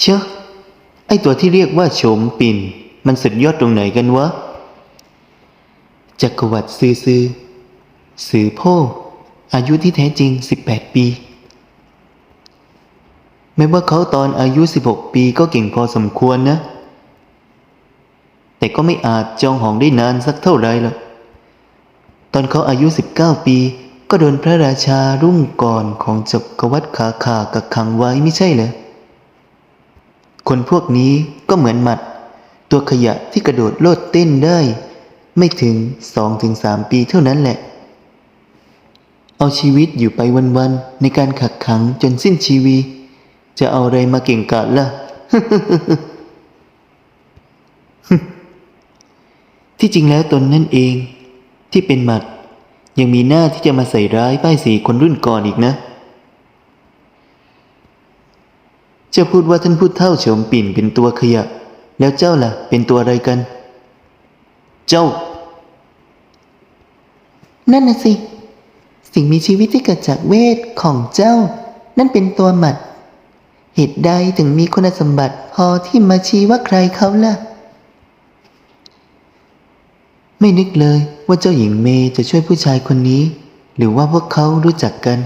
เชอะไอตัวที่เรียกว่าโฉมปิ่น มันสุดยอดตรงไหนกันวะ จักรวรรดิซือซือสือโพอายุที่แท้จริง 18 ปีแม้ว่าเขาตอนอายุ 16 ปีก็เก่งพอสมควรนะ แต่ก็ไม่อาจจองหองได้นานสักเท่าไรหรอกตอนเขาอายุ 19 ปี ก็โดนพระราชารุ่งก่อนของจักรวรรดิขาขากักขังไว้ไม่ใช่เหรอ คนพวกนี้ก็เหมือนหมัด ตัวขยะที่กระโดดโลดเต้นได้ ไม่ถึง2-3ปีเท่านั้นแหละ เอาชีวิตอยู่ไปวันๆในการขักขังจนสิ้นชีวี จะเอาอะไรมาเก่งกาจล่ะ ที่จริงแล้วตนนั่นเอง ที่เป็นหมัด ยังมีหน้าที่จะมาใส่ร้ายป้ายสีคนรุ่นก่อนอีกนะ เจ้าพูดว่าท่านพูดเท่าโฉมปิ่นเป็นตัวขยะ แล้วเจ้าล่ะ เป็นตัวอะไรกัน เจ้า นั่นน่ะสิ สิ่งมีชีวิตที่เกิดจากเวทของเจ้า นั่นเป็นตัวหมัด เหตุใดถึงมีคุณสมบัติพอที่มาชี้ว่าใครเขาล่ะ ไม่นึกเลยว่าเจ้าหญิงเมย์จะช่วยผู้ชายคนนี้ หรือว่าพวกเขารู้จักกัน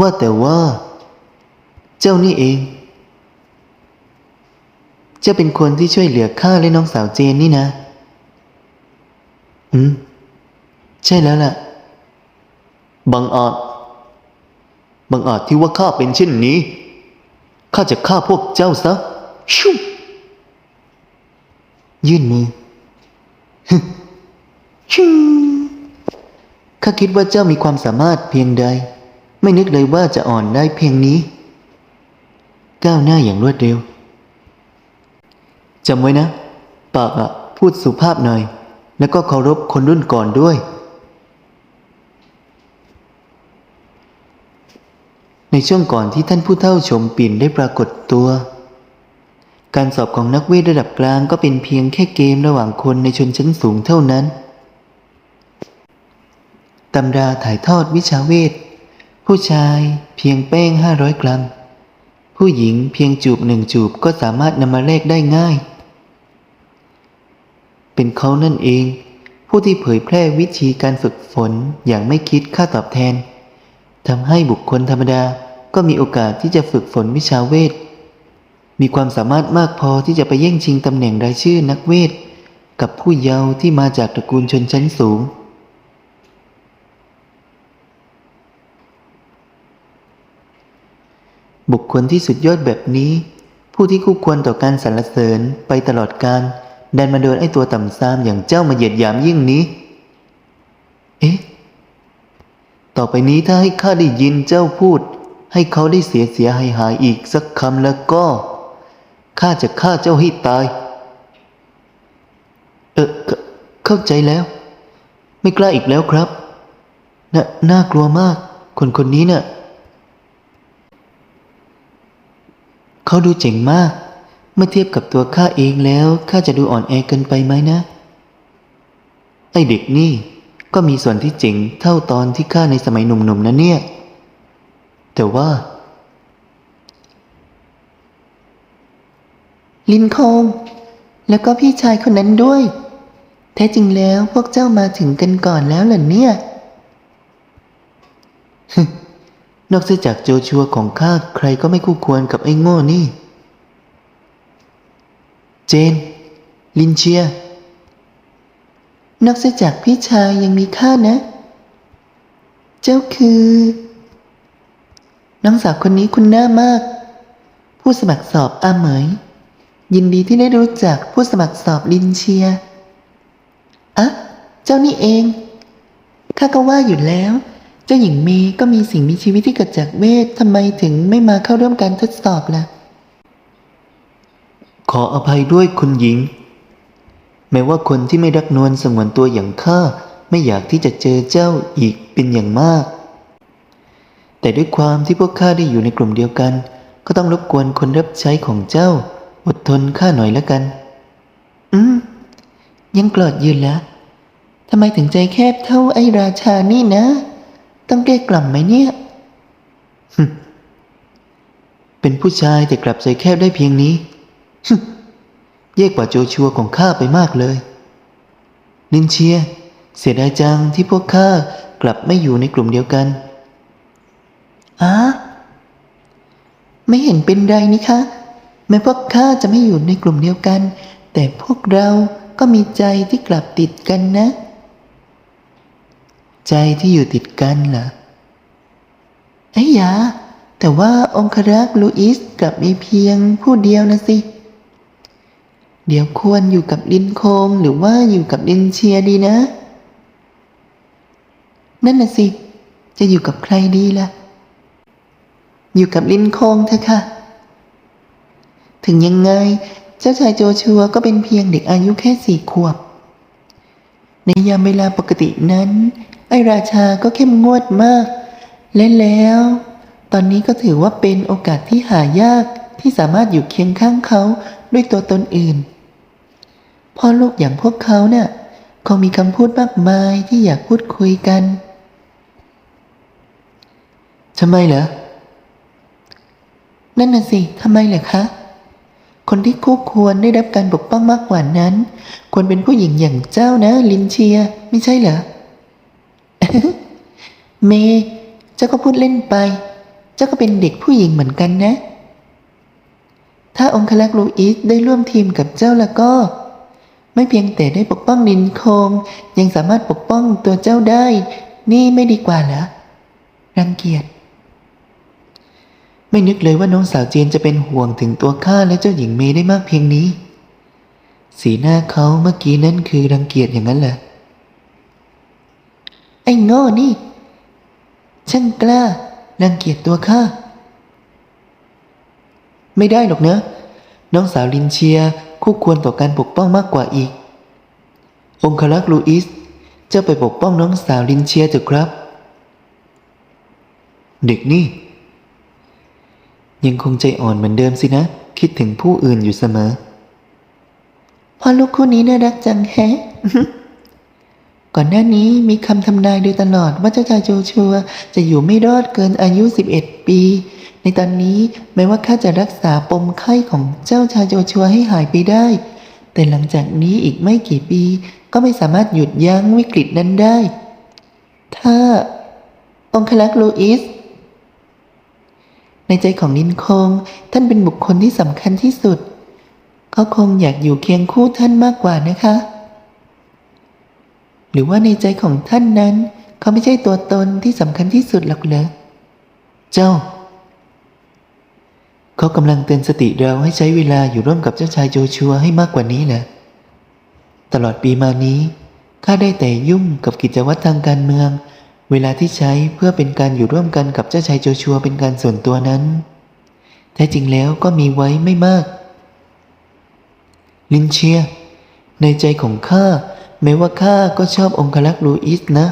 ว่าแต่ว่า เจ้านี่เองจ้าเป็นคนที่ช่วยเหลือข้าและน้องสาวเจนนี่นะ อืม ใช่แล้วล่ะ บังอาจ บังอาจที่ว่าข้าเป็นเช่นนี้ ข้าจะฆ่าพวกเจ้าซะ ชุบยื่นมือฮึชิงข้าคิดว่าเจ้ามีความสามารถเพียงใด ไม่นึกเลยว่าจะอ่อนได้เพียงนี้ ก้าวหน้าอย่างรวดเร็วจำไว้นะ ปากอะพูดสุภาพหน่อย แล้วก็เคารพคนรุ่นก่อนด้วย ในช่วงก่อนที่ท่านผู้เฒ่าชมปิ่นได้ปรากฏตัว การสอบของนักเวทระดับกลางก็เป็นเพียงแค่เกมระหว่างคนในชนชั้นสูงเท่านั้นตำราถ่ายทอดวิชาเวท ผู้ชายเพียงแป้ง500กรัม ผู้หญิงเพียงจูบหนึ่งจูบก็สามารถนำมาแลกได้ง่าย เป็นเขานั่นเอง ผู้ที่เผยแพร่วิธีการฝึกฝนอย่างไม่คิดค่าตอบแทนทำให้บุคคลธรรมดาก็มีโอกาสที่จะฝึกฝนวิชาเวท มีความสามารถมากพอที่จะไปแย่งชิงตำแหน่งรายชื่อนักเวท กับผู้เยาว์ที่มาจากตระกูลชนชั้นสูง บุคคลที่สุดยอดแบบนี้ ผู้ที่คู่ควรต่อการสรรเสริญไปตลอดการดันมาโดนไอ้ตัวต่ำซามอย่างเจ้ามาเหยียดหยามยิ่งนี้ เอ๊ะ ต่อไปนี้ถ้าให้ข้าได้ยินเจ้าพูด ให้เขาได้เสียเสียหายหายอีกสักคำแล้วก็ข้าจะฆ่าเจ้าให้ตาย เออเข้าใจแล้ว ไม่กล้าอีกแล้วครับ น่าน่ากลัวมาก คนคนนี้น่ะ เขาดูเจ๋งมาก เมื่อเทียบกับตัวข้าเองแล้วข้าจะดูอ่อนแอเกินไปไหมนะ ไอเด็กนี่ก็มีส่วนที่เจ๋งเท่าตอนที่ข้าในสมัยหนุ่มๆนะเนี่ย แต่ว่า ลินคง แล้วก็พี่ชายคนนั้นด้วย แท้จริงแล้วพวกเจ้ามาถึงกันก่อนแล้วเหรอเนี่ย นอกจากโจชัวของข้าใครก็ไม่คู่ควรกับไอ้โง่นี่ เจน ลินเชีย นอกจากพี่ชายยังมีข้านะ เจ้าคือ น้องสาวคนนี้คุณหน้ามาก ผู้สมัครสอบอาเหมย ยินดีที่ได้รู้จักผู้สมัครสอบลินเชียอะเจ้านี่เอง ข้าก็ว่าอยู่แล้ว เจ้าหญิงเมย์ก็มีสิ่งมีชีวิตที่เกิดจากเวททำไมถึงไม่มาเข้าร่วมการทดสอบล่ะ ขออภัยด้วยคุณหญิง แม้ว่าคนที่ไม่รักนวลสงวนตัวอย่างข้าไม่อยากที่จะเจอเจ้าอีกเป็นอย่างมาก แต่ด้วยความที่พวกข้าได้อยู่ในกลุ่มเดียวกัน ก็ต้องรบกวนคนรับใช้ของเจ้า อดทนข้าหน่อยละกัน อืม ยังกลอดยืนละทำไมถึงใจแคบเท่าไอราชานี่นะ ต้องเกลี้ยกล่อมไหมเนี่ยเป็นผู้ชายแต่กลับใจแคบได้เพียงนี้แย่กว่าโจชัวของข้าไปมากเลย นินเชีย เสียดายจังที่พวกข้ากลับไม่อยู่ในกลุ่มเดียวกันอะไม่เห็นเป็นไรนี่คะ แม้พวกข้าจะไม่อยู่ในกลุ่มเดียวกัน แต่พวกเราก็มีใจที่กลับติดกันนะ ใจที่อยู่ติดกันล่ะไอ้ยา แต่ว่าองครักษ์ลูอิสกลับมีเพียงผู้เดียวนะสิ เดี๋ยวควรอยู่กับลินโคงหรือว่าอยู่กับลินเชียดีนะ นั่นน่ะสิ จะอยู่กับใครดีล่ะ อยู่กับลินโคงเถอะค่ะ ถึงยังไงเจ้าชายโจชัวก็เป็นเพียงเด็กอายุแค่สี่ขวบ ในยามเวลาปกตินั้น ไอราชาก็เข้มงวดมาก และแล้ว ตอนนี้ก็ถือว่าเป็นโอกาสที่หายากที่สามารถอยู่เคียงข้างเขาด้วยตัวตนอื่น พ่อลูกอย่างพวกเขาเนะ่ะคงมีคำพูดมากมายที่อยากพูดคุยกันทำไมเหรอ นั่นน่ะสิทำไมเหรอคะ คนที่คู่ควรได้รับการปกป้องมากกว่านั้น ควรเป็นผู้หญิงอย่างเจ้านะ ลินเชีย ไม่ใช่เหรอ เมเจ้าก็พูดเล่นไป เจ้าก็เป็นเด็กผู้หญิงเหมือนกันนะ ถ้าองคลักษ์ลูอิสได้ร่วมทีมกับเจ้าแล้วก็ ไม่เพียงแต่ได้ปกป้องลินโคงยังสามารถปกป้องตัวเจ้าได้ นี่ไม่ดีกว่าเหรอรังเกียจไม่นึกเลยว่าน้องสาวเจียนจะเป็นห่วงถึงตัวข้าและเจ้าหญิงเมได้มากเพียงนี้ สีหน้าเขาเมื่อกี้นั้นคือรังเกียจอย่างนั้นเหรอ ไอ้โง่นี่ ช่างกล้ารังเกียจตัวข้า ไม่ได้หรอกเนะน้องสาวลินเชียคู่ควรต่อการปกป้องมากกว่าอีก องคลักษ์ลูอิสเจ้าไปปกป้องน้องสาวลินเชียเถอะครับ เด็กนี่ ยังคงใจอ่อนเหมือนเดิมสินะ คิดถึงผู้อื่นอยู่เสมอพ่อลูกคู่นี้น่ารักจังแฮะ ก่อนหน้านี้มีคำทำนายโดยตลอดว่าเจ้าชายโจชัวจะอยู่ไม่รอดเกินอายุ 11 ปี ในตอนนี้แม้ว่าข้าจะรักษาปมไข้ของเจ้าชายโจชัวให้หายไปได้ แต่หลังจากนี้อีกไม่กี่ปี ก็ไม่สามารถหยุดยั้งวิกฤตนั้นได้ ถ้า องคลักษ์ลูอิส ในใจของลินคง ท่านเป็นบุคคลที่สำคัญที่สุด เขาคงอยากอยู่เคียงคู่ท่านมากกว่านะคะ หรือว่าในใจของท่านนั้น เขาไม่ใช่ตัวตนที่สำคัญที่สุดหรอกเหรอเจ้า เขากำลังเตือนสติเราให้ใช้เวลาอยู่ร่วมกับเจ้าชายโจชัวให้มากกว่านี้แหละตลอดปีมานี้ข้าได้แต่ยุ่งกับกิจวัตรทางการเมือง เวลาที่ใช้เพื่อเป็นการอยู่ร่วมกันกับเจ้าชายโจชัวเป็นการส่วนตัวนั้น แท้จริงแล้วก็มีไว้ไม่มาก ลินเชีย ในใจของข้า แม้ว่าข้าก็ชอบองคลักษ์ลูอิสนะ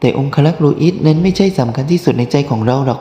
แต่องคลักษ์ลูอิสนั้นไม่ใช่สำคัญที่สุดในใจของเราหรอก